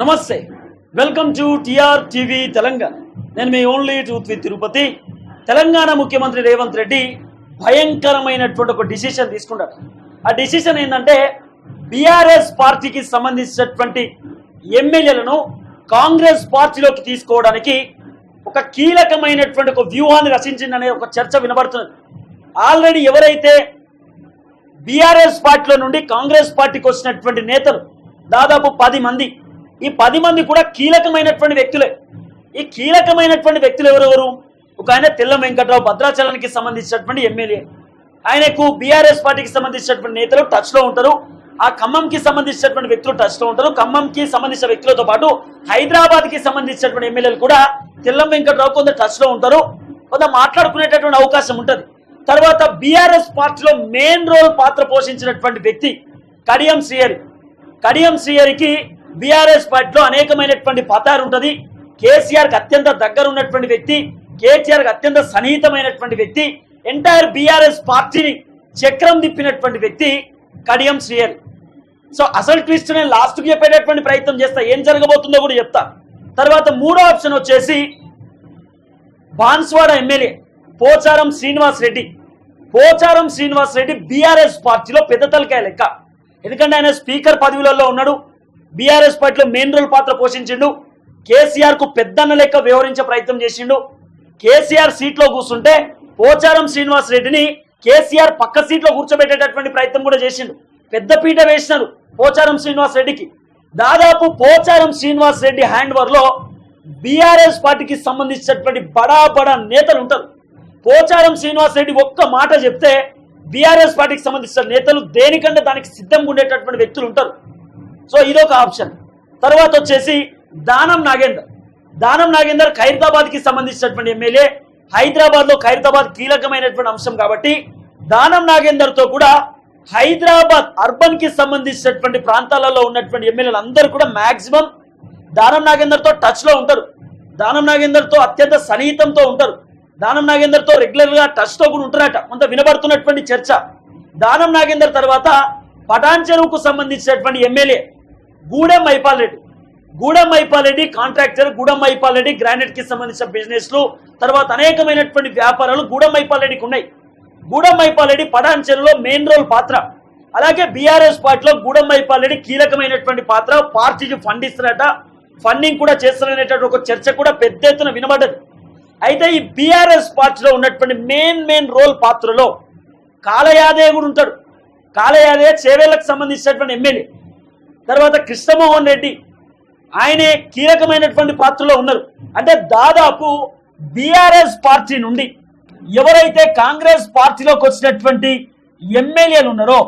నమస్తే. Welcome to TR TV Telangana నేను మీ only truth with Tirupati Telangana ముఖ్యమంత్రి రేవంత్ రెడ్డి భయంకరమైనటువంటి ఒక డిసిషన్ తీసుకున్నాడు. ఆ డిసిషన్ ఏంటంటే బీఆర్ఎస్ పార్టీకి సంబంధించినటువంటి ఎమ్మెల్యేలను కాంగ్రెస్ పార్టీలోకి తీసుకోవడానికి ఒక కీలకమైనటువంటి ఒక వ్యూహాన్ని రచించిందనే ఒక చర్చ వినబడుతున్నది. ఆల్రెడీ ఎవరైతే బీఆర్ఎస్ పార్టీలో నుండి కాంగ్రెస్ పార్టీకి వచ్చినటువంటి నేతలు దాదాపు పది మంది ఈ పది మంది కూడా కీలకమైనటువంటి వ్యక్తులే. ఈ కీలకమైనటువంటి వ్యక్తులు ఎవరెవరు? ఒక ఆయన తెల్ల వెంకట్రావు భద్రాచలానికి సంబంధించినటువంటి ఎమ్మెల్యే. ఆయనకు బీఆర్ఎస్ పార్టీకి సంబంధించినటువంటి నేతలు టచ్లో ఉంటారు. ఆ ఖమ్మంకి సంబంధించినటువంటి వ్యక్తులు టచ్లో ఉంటారు. ఖమ్మంకి సంబంధించిన వ్యక్తులతో పాటు హైదరాబాద్కి సంబంధించినటువంటి ఎమ్మెల్యేలు కూడా తెల్లం వెంకట్రావు కొంత టచ్లో ఉంటారు. కొంత మాట్లాడుకునేటటువంటి అవకాశం ఉంటుంది. తర్వాత బీఆర్ఎస్ పార్టీలో మెయిన్ రోల్ పాత్ర పోషించినటువంటి వ్యక్తి కడియం శ్రీహరి. కడియం శ్రీహరికి బీఆర్ఎస్ పార్టీలో అనేకమైనటువంటి పతారు ఉంటుంది. కేసీఆర్కి అత్యంత దగ్గర ఉన్నటువంటి వ్యక్తి కేసీఆర్కి అత్యంత సన్నిహితమైనటువంటి వ్యక్తి ఎంటైర్ బీఆర్ఎస్ పార్టీని చక్రం తిప్పినటువంటి వ్యక్తి కడియం శ్రీహరి సో అసలు ట్విస్ట్ నేను లాస్ట్కి చెప్పేటటువంటి ప్రయత్నం చేస్తా. ఏం జరగబోతుందో కూడా చెప్తా. తర్వాత మూడో ఆప్షన్ వచ్చేసి బాన్స్వాడ ఎమ్మెల్యే పోచారం శ్రీనివాస్ రెడ్డి. పోచారం శ్రీనివాస్ రెడ్డి బీఆర్ఎస్ పార్టీలో పెద్ద తలకాయ లెక్క. ఎందుకంటే ఆయన స్పీకర్ పదవులలో ఉన్నాడు. బీఆర్ఎస్ పార్టీలో మెయిన్ రోల్ పాత్ర పోషించిండు. కేసీఆర్కు పెద్దన్న లెక్క వివరించే ప్రయత్నం చేసిండు. కేసీఆర్ సీట్లో కూర్చుంటే పోచారం శ్రీనివాస్ రెడ్డిని కేసీఆర్ పక్క సీట్లో కూర్చోబెట్టేటటువంటి ప్రయత్నం కూడా చేసిండు. పెద్దపీట వేసినారు పోచారం శ్రీనివాస్ రెడ్డికి. దాదాపు పోచారం శ్రీనివాస్ రెడ్డి హ్యాండ్ ఓవర్లో బీఆర్ఎస్ పార్టీకి సంబంధించినటువంటి బడా బడా నేతలు ఉంటారు. పోచారం శ్రీనివాస్ రెడ్డి ఒక్క మాట చెప్తే బీఆర్ఎస్ పార్టీకి సంబంధించిన నేతలు దేనికంటే దానికి సిద్ధంగా ఉండేటటువంటి వ్యక్తులు ఉంటారు. సో ఇదొక ఆప్షన్. తర్వాత వచ్చేసి దానం నాగేందర్. దానం నాగేందర్ ఖైరతాబాద్కి సంబంధించినటువంటి ఎమ్మెల్యే. హైదరాబాద్లో ఖైరతాబాద్ కీలకమైనటువంటి అంశం కాబట్టి దానం నాగేందర్తో కూడా హైదరాబాద్ అర్బన్కి సంబంధించినటువంటి ప్రాంతాలలో ఉన్నటువంటి ఎమ్మెల్యేలు అందరూ కూడా మాక్సిమం దానం నాగేందర్తో టచ్లో ఉంటారు. దానం నాగేందర్తో అత్యంత సన్నిహితంతో ఉంటారు. దానం నాగేందర్తో రెగ్యులర్గా టచ్తో కూడా ఉంటారట. కొంత వినబడుతున్నటువంటి చర్చ. దానం నాగేందర్ తర్వాత పటాన్ చెరువుకు సంబంధించినటువంటి ఎమ్మెల్యే. గూడెం మైపాల్ రెడ్డి గూడెం మైపాల్ రెడ్డి కాంట్రాక్టర్ గూడెం మైపాల్ రెడ్డి గ్రానైట్కి సంబంధించిన బిజినెస్లు తర్వాత అనేకమైనటువంటి వ్యాపారాలు గూడెం మైపాల్ రెడ్డికి ఉన్నాయి. గూడెం మైపాల్ రెడ్డి మెయిన్ రోల్ పాత్ర. అలాగే బీఆర్ఎస్ పార్టీలో గూడెం మైపాల్ రెడ్డి కీలకమైనటువంటి పాత్ర. పార్టీకి ఫండ్ ఇస్తున్నట ఫండింగ్ కూడా చేస్తారనేటువంటి ఒక చర్చ కూడా పెద్ద ఎత్తున వినబడ్డది. అయితే ఈ బీఆర్ఎస్ పార్టీలో ఉన్నటువంటి మెయిన్ మెయిన్ రోల్ పాత్రలో కాలయాదయ్య కూడా ఉంటాడు. కాలయాదయ్య చేవేళ్ళకు సంబంధించినటువంటి ఎమ్మెల్యే. తర్వాత కృష్ణమోహన్ రెడ్డి ఆయనే కీలకమైనటువంటి పాత్రలో ఉన్నారు. అంటే దాదాపు బీఆర్ఎస్ పార్టీ నుండి ఎవరైతే కాంగ్రెస్ పార్టీలోకి వచ్చినటువంటి ఎమ్మెల్యేలు ఉన్నారో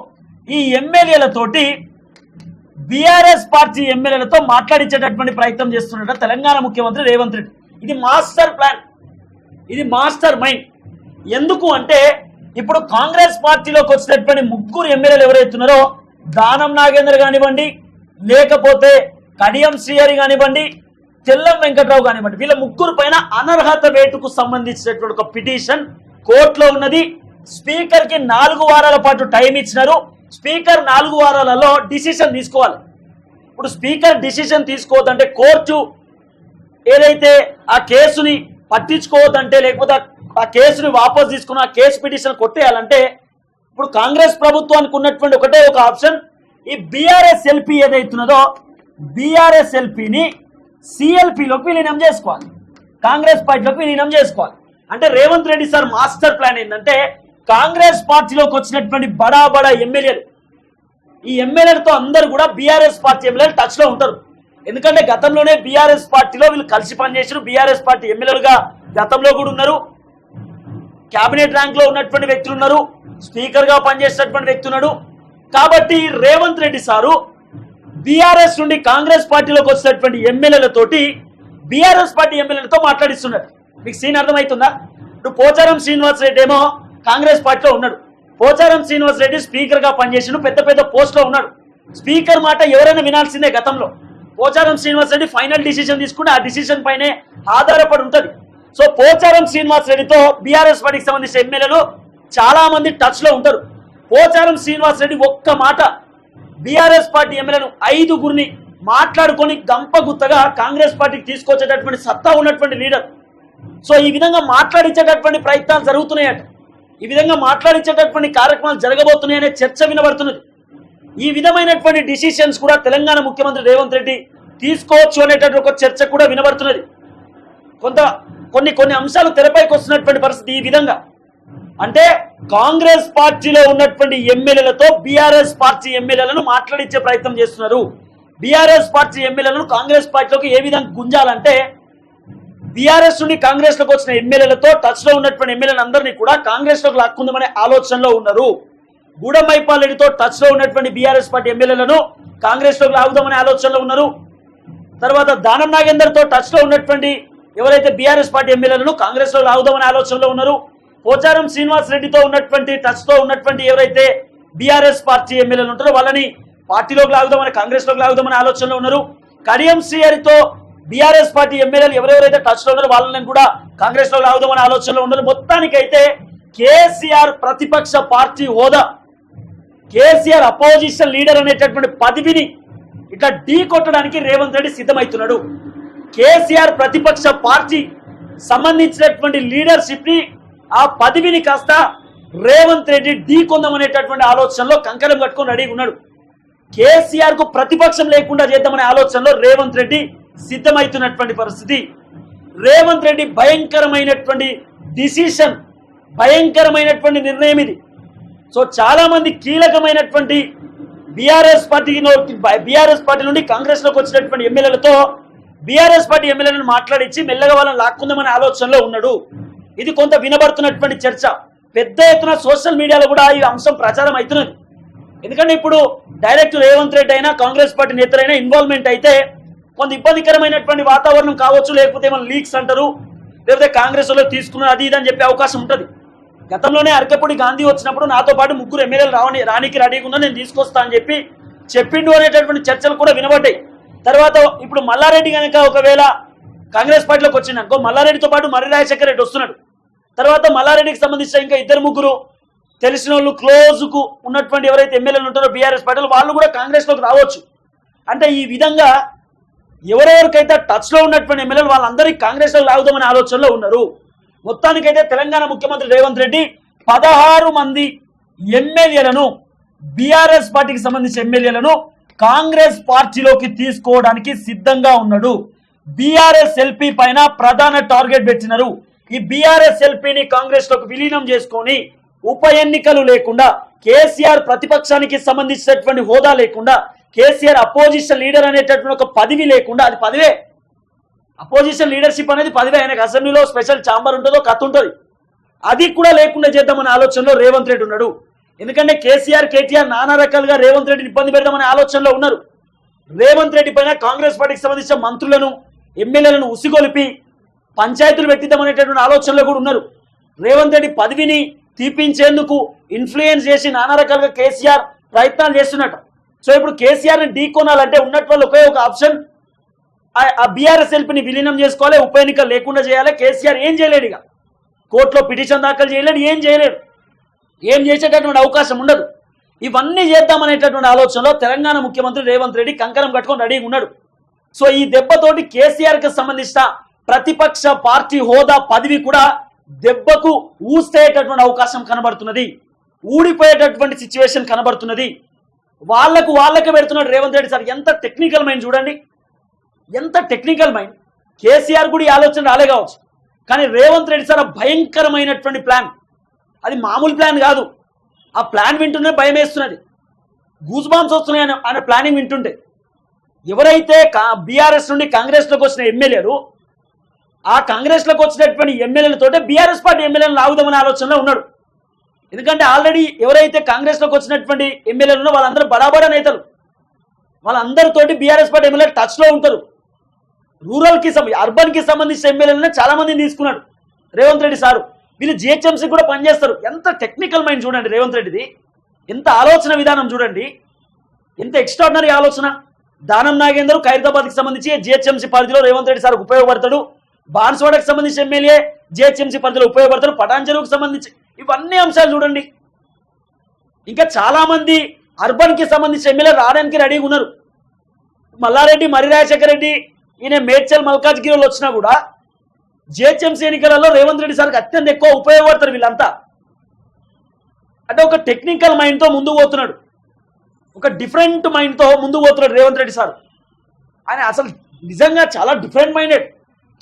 ఈ ఎమ్మెల్యేలతోటి బీఆర్ఎస్ పార్టీ ఎమ్మెల్యేలతో మాట్లాడించేటటువంటి ప్రయత్నం చేస్తున్నట తెలంగాణ ముఖ్యమంత్రి రేవంత్ రెడ్డి. ఇది మాస్టర్ ప్లాన్. ఇది మాస్టర్ మైండ్. ఎందుకు అంటే ఇప్పుడు కాంగ్రెస్ పార్టీలోకి వచ్చినటువంటి ముగ్గురు ఎమ్మెల్యేలు ఎవరైతున్నారో దానం నాగేంద్ర కానివ్వండి లేకపోతే కడియం శ్రీహరి కానివ్వండి తెల్లం వెంకట్రావు కానివ్వండి వీళ్ళ ముగ్గురు పైన అనర్హత వేటుకు సంబంధించినటువంటి ఒక పిటిషన్ కోర్టులో ఉన్నది. స్పీకర్కి నాలుగు వారాల పాటు టైం ఇచ్చినారు. స్పీకర్ నాలుగు వారాలలో డిసిషన్ తీసుకోవాలి. ఇప్పుడు స్పీకర్ డిసిషన్ తీసుకోవద్దంటే కోర్టు ఏదైతే ఆ కేసుని పట్టించుకోవద్దంటే లేకపోతే ఆ కేసుని వాపస్ తీసుకుని ఆ కేసు పిటిషన్ కొట్టేయాలంటే ఇప్పుడు కాంగ్రెస్ ప్రభుత్వానికి ఉన్నటువంటి ఒకటే ఒక ఆప్షన్. ఈ బీఆర్ఎస్ ఎల్పి ఏదైతున్నదో బీఆర్ఎస్ ఎల్పిని సిఎల్పిలోకి విలీనం చేసుకోవాలి. కాంగ్రెస్ పార్టీలోకి విలీనం చేసుకోవాలి. అంటే Revanth Reddy sir master plan ఏంటంటే కాంగ్రెస్ పార్టీలోకి వచ్చినటువంటి బడా బడా ఎమ్మెల్యేలు. ఈ ఎమ్మెల్యేలతో అందరూ కూడా బీఆర్ఎస్ పార్టీ ఎమ్మెల్యేలు టచ్లో ఉంటారు. ఎందుకంటే గతంలోనే బీఆర్ఎస్ పార్టీలో వీళ్ళు కలిసి పనిచేసారు బీఆర్ఎస్ పార్టీ ఎమ్మెల్యేలుగా గతంలో కూడా ఉన్నారు. కేబినెట్ ర్యాంక్లో ఉన్నటువంటి వ్యక్తులు ఉన్నారు. స్పీకర్గా పనిచేసినటువంటి వ్యక్తి ఉన్నాడు. కాబట్టి రేవంత్ రెడ్డి సారు బీఆర్ఎస్ నుండి కాంగ్రెస్ పార్టీలోకి వచ్చినటువంటి ఎమ్మెల్యేలతోటి బీఆర్ఎస్ పార్టీ ఎమ్మెల్యేలతో మాట్లాడిస్తున్నారు. మీకు సీన్ అర్థమవుతుందా ఇప్పుడు పోచారం శ్రీనివాస్ రెడ్డి ఏమో కాంగ్రెస్ పార్టీలో ఉన్నాడు. పోచారం శ్రీనివాస్ రెడ్డి స్పీకర్గా పనిచేసిండు పెద్ద పెద్ద పోస్ట్లో ఉన్నాడు. స్పీకర్ మాట ఎవరైనా వినాల్సిందే గతంలో. పోచారం శ్రీనివాస్ రెడ్డి ఫైనల్ డిసిషన్ తీసుకుంటే ఆ డిసిషన్ పైనే ఆధారపడి ఉంటుంది. సో పోచారం శ్రీనివాస్ రెడ్డితో బీఆర్ఎస్ పార్టీకి సంబంధించిన ఎమ్మెల్యేలు చాలా మంది టచ్లో ఉంటారు. పోచారం శ్రీనివాస్ రెడ్డి ఒక్క మాట. బీఆర్ఎస్ పార్టీ ఎమ్మెల్యేలు ఐదుగురిని మాట్లాడుకొని గంపగుత్తగా కాంగ్రెస్ పార్టీకి తీసుకొచ్చేటటువంటి సత్తా ఉన్నటువంటి లీడర్. సో ఈ విధంగా మాట్లాడించేటటువంటి ప్రయత్నాలు జరుగుతున్నాయట. ఈ విధంగా మాట్లాడించేటటువంటి కార్యక్రమాలు జరగబోతున్నాయనే చర్చ వినబడుతున్నది. ఈ విధమైనటువంటి డిసిషన్స్ కూడా తెలంగాణ ముఖ్యమంత్రి రేవంత్ రెడ్డి తీసుకోవచ్చు అనేటటువంటి ఒక చర్చ కూడా వినబడుతున్నది. కొంత కొన్ని కొన్ని అంశాలు తెరపైకి వస్తున్నటువంటి పరిస్థితి ఈ విధంగా. అంటే కాంగ్రెస్ పార్టీలో ఉన్నటువంటి ఎమ్మెల్యేలతో బీఆర్ఎస్ పార్టీ ఎమ్మెల్యేలను మాట్లాడించే ప్రయత్నం చేస్తున్నారు. బీఆర్ఎస్ పార్టీ ఎమ్మెల్యేలను కాంగ్రెస్ పార్టీలోకి ఏ విధంగా గుంజాలంటే బీఆర్ఎస్ నుండి కాంగ్రెస్లోకి వచ్చిన ఎమ్మెల్యేలతో టచ్లో ఉన్నటువంటి ఎమ్మెల్యేలందరినీ కూడా కాంగ్రెస్లోకి లాక్కుందామనే ఆలోచనలో ఉన్నారు. గూడమైపాల్ రెడ్డితో టచ్లో ఉన్నటువంటి బీఆర్ఎస్ పార్టీ ఎమ్మెల్యేలను కాంగ్రెస్లోకి లాగుదామనే ఆలోచనలో ఉన్నారు. తర్వాత దానం నాగేందర్తో టచ్లో ఉన్నటువంటి ఎవరైతే బీఆర్ఎస్ పార్టీ ఎమ్మెల్యేలను కాంగ్రెస్లో లాగుదామనే ఆలోచనలో ఉన్నారు. పోచారం శ్రీనివాస్ రెడ్డితో ఉన్నటువంటి టచ్తో ఉన్నటువంటి ఎవరైతే బీఆర్ఎస్ పార్టీ ఎమ్మెల్యేలు ఉంటారో వాళ్ళని పార్టీలోకి లాగుదామని కాంగ్రెస్లోకి లాగుదామనే ఆలోచనలో ఉన్నారు. కడియం శ్రీహరితో బీఆర్ఎస్ పార్టీ ఎమ్మెల్యేలు ఎవరెవరైతే టచ్లో ఉన్నారో వాళ్ళని కూడా కాంగ్రెస్లో లాగుదామనే ఆలోచనలో ఉన్నారు. మొత్తానికైతే కేసీఆర్ ప్రతిపక్ష పార్టీ హోదా. కేసీఆర్ అపోజిషన్ లీడర్ అనేటటువంటి పదవిని ఇట్లా ఢీ కొట్టడానికి రేవంత్ రెడ్డి సిద్ధమవుతున్నాడు కేసీఆర్ ప్రతిపక్ష పార్టీ సంబంధించినటువంటి లీడర్షిప్ని ఆ పదవిని కాస్త రేవంత్ రెడ్డి ఢీ కొందామనేటటువంటి ఆలోచనలో కంకణం కట్టుకొని రెడీగా ఉన్నాడు. కేసీఆర్కు ప్రతిపక్షం లేకుండా చేద్దామనే ఆలోచనలో రేవంత్ రెడ్డి సిద్ధమవుతున్నటువంటి పరిస్థితి. రేవంత్ రెడ్డి భయంకరమైనటువంటి డిసిషన్ భయంకరమైనటువంటి నిర్ణయం ఇది. సో చాలా మంది కీలకమైనటువంటి బీఆర్ఎస్ పార్టీ బీఆర్ఎస్ పార్టీ నుండి కాంగ్రెస్లోకి వచ్చినటువంటి ఎమ్మెల్యేలతో బీఆర్ఎస్ పార్టీ ఎమ్మెల్యేలను మాట్లాడించి మెల్లగా వాళ్ళని లాక్కుందామనే ఆలోచనలో ఉన్నాడు. ఇది కొంత వినబడుతున్నటువంటి చర్చ. పెద్ద ఎత్తున సోషల్ మీడియాలో కూడా ఈ అంశం ప్రచారం అవుతున్నది. ఎందుకంటే ఇప్పుడు డైరెక్ట్ రేవంత్ రెడ్డి అయినా కాంగ్రెస్ పార్టీ నేతలైనా ఇన్వాల్వ్మెంట్ అయితే కొంత ఇబ్బందికరమైనటువంటి వాతావరణం కావచ్చు లేకపోతే ఏమైనా లీక్స్ అంటారు లేకపోతే కాంగ్రెస్లో తీసుకున్నారు అది ఇది అని చెప్పే అవకాశం ఉంటుంది. గతంలోనే అరకపూడి గాంధీ వచ్చినప్పుడు నాతో పాటు ముగ్గురు ఎమ్మెల్యేలు రావని రానికి రెడీగా ఉన్నా నేను తీసుకొస్తా అని చెప్పి చెప్పిండు అనేటటువంటి చర్చలు కూడా వినబడ్డాయి. తర్వాత ఇప్పుడు మల్లారెడ్డి కనుక ఒకవేళ కాంగ్రెస్ పార్టీలోకి వచ్చిందనుకో మల్లారెడ్డితో పాటు మర్రి రాజశేఖర రెడ్డి వస్తున్నాడు. తర్వాత మల్లారెడ్డికి సంబంధించిన ఇంకా ఇద్దరు ముగ్గురు తెలిసిన వాళ్ళు క్లోజ్కు ఉన్నటువంటి ఎవరైతే ఎమ్మెల్యేలు ఉంటారో బీఆర్ఎస్ పార్టీలు వాళ్ళు కూడా కాంగ్రెస్లోకి రావచ్చు. అంటే ఈ విధంగా ఎవరెవరికైతే టచ్లో ఉన్నటువంటి ఎమ్మెల్యేలు వాళ్ళందరికీ కాంగ్రెస్లోకి రావుదామనే ఆలోచనలో ఉన్నారు. మొత్తానికైతే తెలంగాణ ముఖ్యమంత్రి రేవంత్ రెడ్డి పదహారు మంది ఎమ్మెల్యేలను బీఆర్ఎస్ పార్టీకి సంబంధించిన ఎమ్మెల్యేలను కాంగ్రెస్ పార్టీలోకి తీసుకోవడానికి సిద్ధంగా ఉన్నాడు. బీఆర్ఎస్ ఎల్పీ పైన ప్రధాన టార్గెట్ పెట్టినారు. ఈ బీఆర్ఎస్ ఎల్పీని కాంగ్రెస్లోకి విలీనం చేసుకొని ఉప ఎన్నికలు లేకుండా కేసీఆర్ ప్రతిపక్షానికి సంబంధించినటువంటి హోదా లేకుండా కేసీఆర్ అపోజిషన్ లీడర్ అనేటటువంటి ఒక పదవి లేకుండా అది పదవే. అపోజిషన్ లీడర్షిప్ అనేది పదివే. ఆయనకు అసెంబ్లీలో స్పెషల్ ఛాంబర్ ఉంటుందో కథ ఉంటుంది. అది కూడా లేకుండా చేద్దామనే ఆలోచనలో రేవంత్ రెడ్డి ఉన్నాడు. ఎందుకంటే కేసీఆర్ కేటీఆర్ నానా రకాలుగా రేవంత్ రెడ్డిని ఇబ్బంది పెడదామనే ఆలోచనలో ఉన్నారు. రేవంత్ రెడ్డి పైన కాంగ్రెస్ పార్టీకి సంబంధించిన మంత్రులను ఎమ్మెల్యేలను ఉసిగొలిపి పంచాయతీలు పెట్టిద్దామనేటటువంటి ఆలోచనలో కూడా ఉన్నారు. రేవంత్ రెడ్డి పదవిని తీపించేందుకు ఇన్ఫ్లుయెన్స్ చేసి నానా రకాలుగా కేసీఆర్ ప్రయత్నాలు చేస్తున్నట్టు. సో ఇప్పుడు కేసీఆర్ని ఢీకొనాలంటే వాళ్ళు ఒకే ఒక ఆప్షన్. ఆ- బీఆర్ఎస్ ఎల్పిని విలీనం చేసుకోవాలి ఉప ఎన్నిక లేకుండా చేయాలి. కేసీఆర్ ఏం చేయలేడు ఇక. కోర్టులో పిటిషన్ దాఖలు చేయలేడు ఏం చేయలేడు. ఏం చేసేటటువంటి అవకాశం ఉండదు. ఇవన్నీ చేద్దామనేటటువంటి ఆలోచనలో తెలంగాణ ముఖ్యమంత్రి రేవంత్ రెడ్డి కంకణం కట్టుకొని రెడీగా ఉన్నాడు. సో ఈ దెబ్బతోటి కేసీఆర్కి సంబంధించిన ప్రతిపక్ష పార్టీ హోదా పదవి కూడా దెబ్బకు ఊసేటటువంటి అవకాశం కనబడుతున్నది. ఊడిపోయేటటువంటి సిచ్యువేషన్ కనబడుతున్నది. వాళ్ళకు వాళ్ళకి పెడుతున్నాడు రేవంత్ రెడ్డి సార్. ఎంత టెక్నికల్ మైండ్ చూడండి. ఎంత టెక్నికల్ మైండ్. కేసీఆర్ కూడా ఈ ఆలోచన రాలే కావచ్చు. కానీ రేవంత్ రెడ్డి సార్ భయంకరమైనటువంటి ప్లాన్. అది మామూలు ప్లాన్ కాదు. ఆ ప్లాన్ వింటూనే భయం వేస్తున్నది గూజ్ బాంబ్స్ వస్తున్నాయి ఆయన ప్లానింగ్ వింటుంటే. ఎవరైతే బీఆర్ఎస్ నుండి కాంగ్రెస్లోకి వచ్చిన ఎమ్మెల్యేలు ఆ కాంగ్రెస్లోకి వచ్చినటువంటి ఎమ్మెల్యేలతోటే బీఆర్ఎస్ పార్టీ ఎమ్మెల్యేలను లాగుదామనే ఆలోచనలో ఉన్నాడు ఎందుకంటే ఆల్రెడీ ఎవరైతే కాంగ్రెస్లోకి వచ్చినటువంటి ఎమ్మెల్యేలు ఉన్నారో వాళ్ళందరూ బడాబడా నేతలు. వాళ్ళందరితోటి బీఆర్ఎస్ పార్టీ ఎమ్మెల్యే టచ్లో ఉంటారు. రూరల్కి సంబంధించి అర్బన్కి సంబంధించిన ఎమ్మెల్యేలను చాలా మందిని తీసుకున్నాడు రేవంత్ రెడ్డి సారు. వీళ్ళు జిహెచ్ఎంసీ కూడా పనిచేస్తారు. ఎంత టెక్నికల్ మైండ్ చూడండి రేవంత్ రెడ్డిది. ఎంత ఆలోచన విధానం చూడండి. ఎంత ఎక్స్ట్రాడినరీ ఆలోచన. దానం నాగేందర్ ఖైరతాబాద్కి సంబంధించి జిహెచ్ఎంసీ పరిధిలో రేవంత్ రెడ్డి సార్ ఉపయోగపడతాడు. బాన్స్వాడకు సంబంధించిన ఎమ్మెల్యే జిహెచ్ఎంసీ పరిధిలో ఉపయోగపడతాడు. పటాంజలుకు సంబంధించి ఇవన్నీ అంశాలు చూడండి. ఇంకా చాలా మంది అర్బన్కి ఎమ్మెల్యే రావడానికి రెడీగా ఉన్నారు. మల్లారెడ్డి మరి రాజశేఖర రెడ్డి ఈయన మేడ్చల్ మల్కాజ్గిరిలో వచ్చినా కూడా జిహెచ్ఎంసీ ఎన్నికలలో రేవంత్ రెడ్డి సార్కి అత్యంత ఎక్కువ ఉపయోగపడతారు వీళ్ళంతా. అంటే ఒక టెక్నికల్ మైండ్తో ముందుకు పోతున్నాడు. ఒక డిఫరెంట్ మైండ్తో ముందుకు పోతున్నాడు రేవంత్ రెడ్డి సార్. ఆయన అసలు నిజంగా చాలా డిఫరెంట్ మైండెడ్.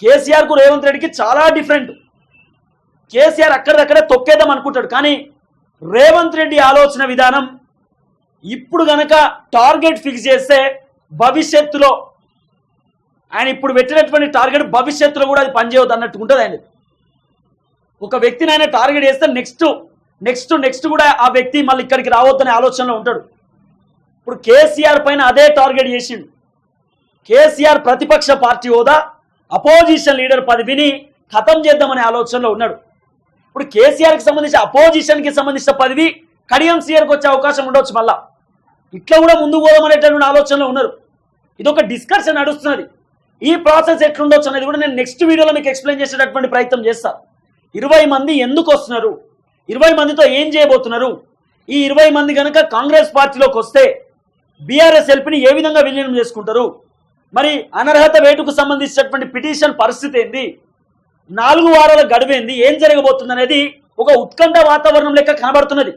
కేసీఆర్కు రేవంత్ రెడ్డికి చాలా డిఫరెంట్. కేసీఆర్ అక్కడిదక్కడే తొక్కేద్దాం అనుకుంటాడు. కానీ రేవంత్ రెడ్డి ఆలోచన విధానం ఇప్పుడు గనక టార్గెట్ ఫిక్స్ చేస్తే భవిష్యత్తులో ఆయన ఇప్పుడు పెట్టినటువంటి టార్గెట్ భవిష్యత్తులో కూడా అది పనిచేయవద్దు అన్నట్టు ఉంటుంది ఆయన ఒక వ్యక్తిని ఆయన టార్గెట్ చేస్తే నెక్స్ట్ నెక్స్ట్ నెక్స్ట్ కూడా ఆ వ్యక్తి మళ్ళీ ఇక్కడికి రావద్దనే ఆలోచనలో ఉంటాడు. ఇప్పుడు కేసీఆర్ పైన అదే టార్గెట్ చేసిండు. కేసీఆర్ ప్రతిపక్ష పార్టీ హోదా అపోజిషన్ లీడర్ పదవిని ఖతం చేద్దామనే ఆలోచనలో ఉన్నాడు. ఇప్పుడు కేసీఆర్కి సంబంధించి అపోజిషన్కి సంబంధించిన పదవి కడియం సీఆర్కి వచ్చే అవకాశం ఉండొచ్చు మళ్ళా. ఇట్లా కూడా ముందుకు పోదామనేటటువంటి ఆలోచనలో ఉన్నారు. ఇదొక డిస్కషన్ నడుస్తున్నది. ఈ ప్రాసెస్ ఎట్లుండొచ్చు అనేది కూడా నేను నెక్స్ట్ వీడియోలో మీకు ఎక్స్ప్లెయిన్ చేసేటటువంటి ప్రయత్నం చేస్తా. ఇరవై మంది ఎందుకు వస్తున్నారు? ఇరవై మందితో ఏం చేయబోతున్నారు? ఈ ఇరవై మంది కనుక కాంగ్రెస్ పార్టీలోకి వస్తే బీఆర్ఎస్ ఎల్పిని ఏ విధంగా విలీనం చేసుకుంటారు? మరి అనర్హత వేటుకు సంబంధించినటువంటి పిటిషన్ పరిస్థితి ఏంది? నాలుగు వారాల గడువేంది ఏం జరగబోతుంది అనేది ఒక ఉత్కంఠ వాతావరణం లెక్క కనబడుతున్నది.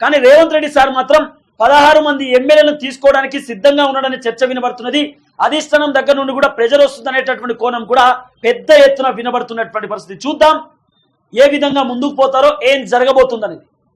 కానీ రేవంత్ రెడ్డి సార్ మాత్రం పదహారు మంది ఎమ్మెల్యేలను తీసుకోవడానికి సిద్ధంగా ఉన్నాడని చర్చ వినబడుతున్నది. అధిష్టానం దగ్గర నుండి కూడా ప్రెజర్ వస్తుందనేటటువంటి కోణం కూడా పెద్ద ఎత్తున వినబడుతున్నటువంటి పరిస్థితి. చూద్దాం ఏ విధంగా ముందుకు పోతారో ఏం జరగబోతుందనేది.